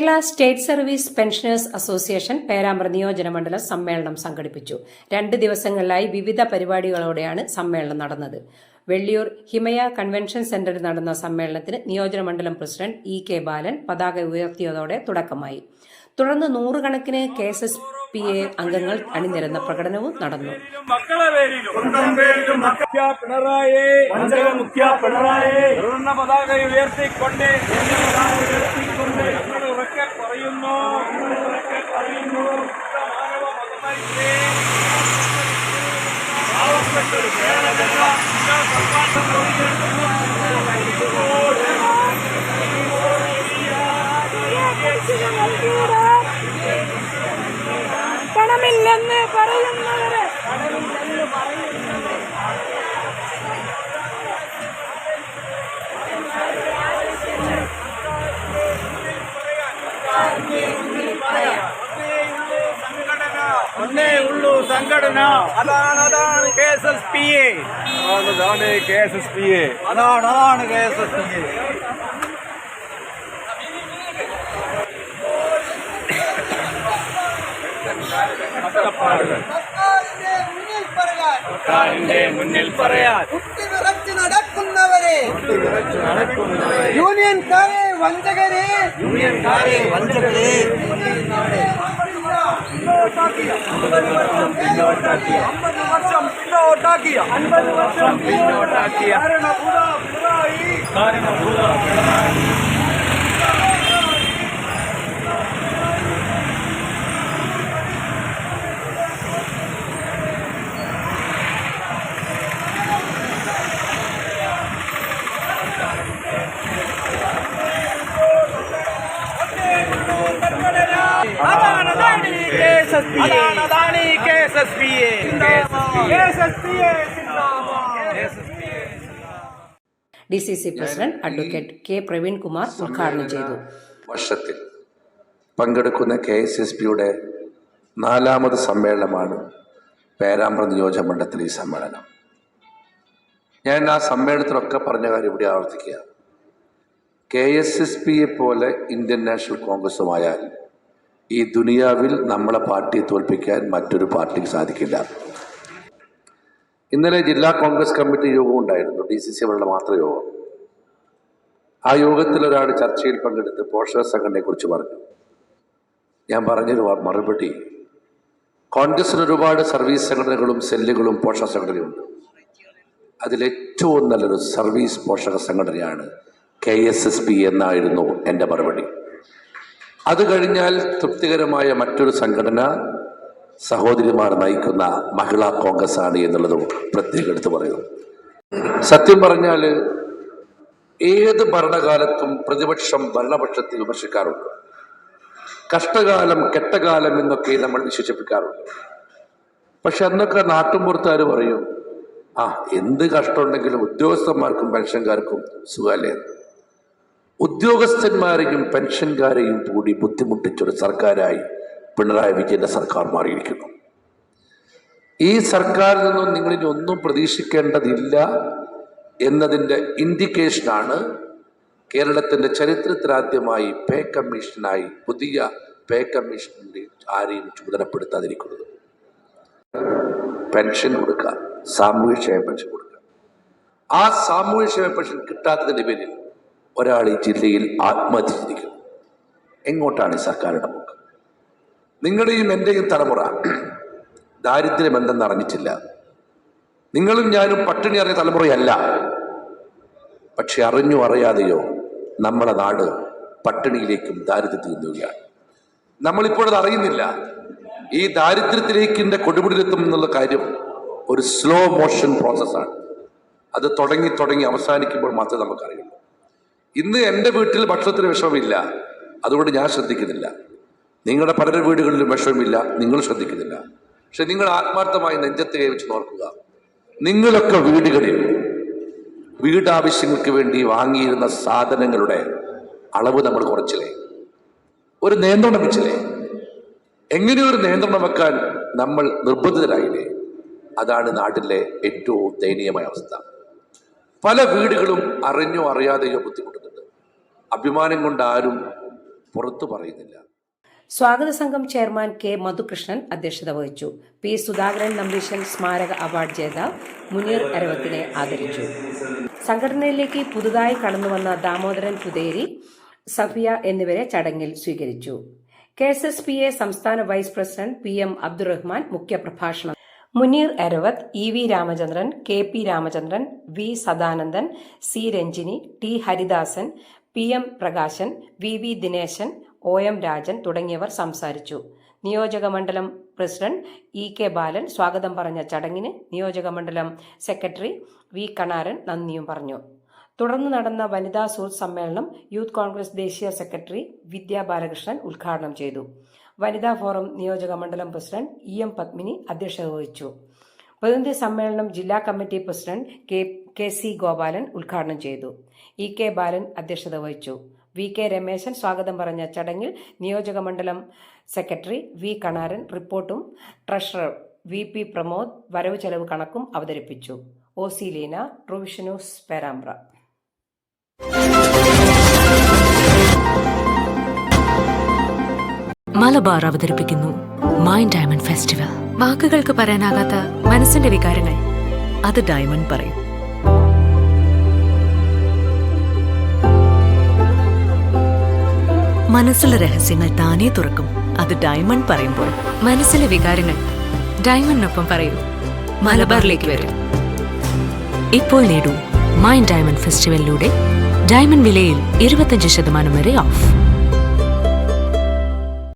Kerala state service pensioners association Perambra നിയോജന മണ്ഡലം സമ്മേളനം സംഘടിപ്പിച്ചു. രണ്ട് ദിവസങ്ങളിലായി വിവിധ പരിപാടികളോടെയാണ് സമ്മേളനം നടന്നത്. വെള്ളിയൂർ ഹിമയ കൺവെൻഷൻ സെന്ററിൽ നടന്ന സമ്മേളനത്തിന് നിയോജന മണ്ഡലം പ്രസിഡന്റ് ഇ കെ ബാലൻ പതാക ഉയർത്തിയതോടെ തുടക്കമായി. തുടർന്ന് നൂറുകണക്കിന് K S S P A അംഗങ്ങൾ അണിനിരന്ന പ്രകടനവും നടന്നു. പിണറായി പതാക ഉയർത്തിക്കൊണ്ട് പറയുന്നു. പറയുന്നു. മാനവ പണമില്ലെന്ന് പറയുന്നവരെ ഒന്നേ ഉള്ളൂ സംഘടന. അതാണ് അതാണ് K S S P A. അതാണ് K S S P A. അതാണ് അതാണ് K S S P A. സർക്കാരിന്റെ മുന്നിൽ പറയാൻ. வஞ்சகரே. யூனியன் காரே வஞ்சகரே. ஐம்பது வருஷம் பின்னோட்டாக்கிய. ஐம்பது வருஷம் பின்னோட்டாக்கிய. காரண புதா புதாயி காரண புதா புதாயி അതാണ് അതാണ് ഈ K S S P A K S S P A D C C president advocate K Praveen Kumar ഉദ്ഘാടനം ചെയ്തു. വർഷത്തിൽ പങ്കെടുക്കുന്ന കെ എസ് എസ് പിയുടെ നാലാമത് സമ്മേളനമാണ് പേരാമ്പ്ര നിയോജക മണ്ഡലത്തിലെ ഈ സമ്മേളനം. ഞാൻ ആ സമ്മേളനത്തിലൊക്കെ പറഞ്ഞ കാര്യം ഇവിടെ ആവർത്തിക്കുക. കെ എസ് എസ് പിയെ പോലെ ഇന്ത്യൻ നാഷണൽ കോൺഗ്രസുമായാൽ ഈ ദുനിയാവിൽ നമ്മളെ പാർട്ടിയെ തോൽപ്പിക്കാൻ മറ്റൊരു പാർട്ടിക്ക് സാധിക്കില്ല. ഇന്നലെ ജില്ലാ കോൺഗ്രസ് കമ്മിറ്റി യോഗം ഉണ്ടായിരുന്നു. ഡി സി സി അവരുടെ മാത്രം യോഗം. ആ യോഗത്തിൽ ഒരാൾ ചർച്ചയിൽ പങ്കെടുത്ത് പോഷക സംഘടനയെ കുറിച്ച് പറഞ്ഞു. ഞാൻ പറഞ്ഞൊരു മറുപടി. കോൺഗ്രസിന് ഒരുപാട് സർവീസ് സംഘടനകളും സെല്ലുകളും പോഷക സംഘടനയുണ്ട്. അതിലേറ്റവും നല്ലൊരു സർവീസ് പോഷക സംഘടനയാണ് കെ എസ് എസ് പി എന്നായിരുന്നു എന്റെ മറുപടി. അത് കഴിഞ്ഞാൽ തൃപ്തികരമായ മറ്റൊരു സംഘടന സഹോദരിമാർ നയിക്കുന്ന മഹിളാ കോൺഗ്രസ് ആണ് എന്നുള്ളതും പ്രത്യേകം എടുത്തു പറയുന്നു. സത്യം പറഞ്ഞാൽ ഏത് ഭരണകാലത്തും പ്രതിപക്ഷം ഭരണപക്ഷത്തെ വിമർശിക്കാറുണ്ട്. കഷ്ടകാലം കെട്ടകാലം എന്നൊക്കെ നമ്മൾ വിശേഷിപ്പിക്കാറുണ്ട്. പക്ഷെ അന്നൊക്കെ നാട്ടുമ്പുറത്തുകാർ പറയും ആ എന്ത് കഷ്ടമുണ്ടെങ്കിലും ഉദ്യോഗസ്ഥന്മാർക്കും പെൻഷൻകാർക്കും സുഖമല്ലേ? ഉദ്യോഗസ്ഥന്മാരെയും പെൻഷൻകാരെയും കൂടി ബുദ്ധിമുട്ടിച്ചൊരു സർക്കാരായി പിണറായി വിജയന്റെ സർക്കാർ മാറിയിരിക്കുന്നു. ഈ സർക്കാരിൽ നിന്നും നിങ്ങളിൽ ഒന്നും പ്രതീക്ഷിക്കേണ്ടതില്ല എന്നതിന്റെ ഇൻഡിക്കേഷനാണ് കേരളത്തിന്റെ ചരിത്രത്തിലാദ്യമായി പേ കമ്മീഷനായി പുതിയ പേ കമ്മീഷനിൽ ആരെയും ചുമതലപ്പെടുത്താതിരിക്കുന്നത്. പെൻഷൻ കൊടുക്കുക സാമൂഹ്യക്ഷേമ പെൻഷൻ കൊടുക്കുക. ആ സാമൂഹ്യക്ഷേമ പെൻഷൻ കിട്ടാത്തതിന്റെ പേരിൽ ഒരാൾ ഈ ജില്ലയിൽ ആത്മഹത്യ ചെയ്തിരിക്കുന്നു എങ്ങോട്ടാണ് ഈ സർക്കാരുടെ പോക്ക്? നിങ്ങളുടെയും എന്റെയും തലമുറ ദാരിദ്ര്യം എന്തെന്ന് അറിഞ്ഞിട്ടില്ല. നിങ്ങളും ഞാനും പട്ടിണി അറിയ തലമുറയല്ല. പക്ഷെ അറിഞ്ഞു അറിയാതെയോ നമ്മുടെ നാട് പട്ടിണിയിലേക്കും ദാരിദ്ര്യത്തിൽ നീങ്ങുകയാണ്. നമ്മളിപ്പോഴത് അറിയുന്നില്ല. ഈ ദാരിദ്ര്യത്തിലേക്കിന്റെ കൊടുപിടിലെത്തും എന്നുള്ള കാര്യം ഒരു സ്ലോ മോഷൻ പ്രോസസ്സാണ് അത് തുടങ്ങി തുടങ്ങി അവസാനിക്കുമ്പോൾ മാത്രമേ നമുക്കറിയുള്ളൂ ഇന്ന് എന്റെ വീട്ടിൽ ഭക്ഷണത്തിന് വിഷമമില്ല അതുകൊണ്ട് ഞാൻ ശ്രദ്ധിക്കുന്നില്ല. നിങ്ങളുടെ പലരുടെ വീടുകളിലും വിഷമമില്ല നിങ്ങൾ ശ്രദ്ധിക്കുന്നില്ല. പക്ഷെ നിങ്ങൾ ആത്മാർത്ഥമായി നെഞ്ചത്ത് കൈവച്ച് നോക്കുക നിങ്ങളൊക്കെ വീടുകളിൽ വീടാവശ്യങ്ങൾക്ക് വേണ്ടി വാങ്ങിയിരുന്ന സാധനങ്ങളുടെ അളവ് നമ്മൾ കുറച്ചില്ലേ? ഒരു നിയന്ത്രണം വെച്ചില്ലേ? എങ്ങനെ ഒരു നിയന്ത്രണം വെക്കാൻ നമ്മൾ നിർബന്ധിതരായില്ലേ? അതാണ് നാട്ടിലെ ഏറ്റവും ദയനീയമായ അവസ്ഥ. പല വീടുകളും അറിഞ്ഞോ അറിയാതെയോ ബുദ്ധിമുട്ടുന്നുണ്ട് അഭിമാനം കൊണ്ട് ആരും പുറത്തു പറയുന്നില്ല. സ്വാഗത സംഘം ചെയർമാൻ കെ മധുകൃഷ്ണൻ അധ്യക്ഷത വഹിച്ചു. പി സുധാകരൻ നമ്പീശൻ സ്മാരക അവാർഡ് ജേതാവ് മുനീർ അരവത്തിനെ ആദരിച്ചു. സംഘടനയിലേക്ക് പുതുതായി കടന്നുവന്ന ദാമോദരൻ പുതേരി സഫിയ എന്നിവരെ ചടങ്ങിൽ സ്വീകരിച്ചു. K S S P A സംസ്ഥാന vice president P M Abdurahman മുഖ്യപ്രഭാഷണം. Muneer Aravath E V Ramachandran K P Ramachandran V Sadanandan C Ranjini T Haridasan P M Prakashan V V Dineshan O M Rajan തുടങ്ങിയവർ സംസാരിച്ചു. നിയോജക മണ്ഡലം president E K ബാലൻ സ്വാഗതം പറഞ്ഞ ചടങ്ങിന് നിയോജക മണ്ഡലം സെക്രട്ടറി വി കണാരൻ നന്ദിയും പറഞ്ഞു. തുടർന്ന് നടന്ന വനിതാ സുഹൃത്ത് സമ്മേളനം യൂത്ത് കോൺഗ്രസ് ദേശീയ സെക്രട്ടറി വിദ്യാ ബാലകൃഷ്ണൻ ഉദ്ഘാടനം ചെയ്തു. വനിതാ ഫോറം നിയോജക മണ്ഡലം പ്രസിഡന്റ് ഇ എം പത്മിനി അധ്യക്ഷത വഹിച്ചു. പ്രതിനിധി സമ്മേളനം ജില്ലാ committee president K K C Gopalan ഉദ്ഘാടനം ചെയ്തു. ഇ കെ ബാലൻ അധ്യക്ഷത വഹിച്ചു. വി കെ രമേശൻ സ്വാഗതം പറഞ്ഞ ചടങ്ങിൽ നിയോജക മണ്ഡലം സെക്രട്ടറി വി കണാരൻ റിപ്പോർട്ടും ട്രഷറർ വി പി പ്രമോദ് വരവ് ചെലവ് കണക്കും അവതരിപ്പിച്ചു. O C Leena truevision news Perambra. Malabar അവതരിപ്പിക്കുന്നു മൈൻഡ് ഡയമണ്ട് ഫെസ്റ്റിവൽ. വാക്കുകൾക്ക് പറയാനാകാത്ത മനസ്സിന്റെ വികാരങ്ങൾ. അത് ഡയമണ്ട് പറയും. മനസ്സിലെ രഹസ്യങ്ങൾ താനേ തുറക്കും. അത് ഡയമണ്ട് പറയുമ്പോൾ മനസ്സിലെ വികാരങ്ങൾ ഡയമണ്ടിനൊപ്പം പറയൂ. മലബാറിലേക്ക് വരും. ഇപ്പോൾ നേടൂ മൈൻഡ് ഡയമണ്ട് ഫെസ്റ്റിവലിലൂടെ ഡയമണ്ട് വിലയിൽ ഇരുപത്തഞ്ച് ശതമാനം വരെ ഓഫ്.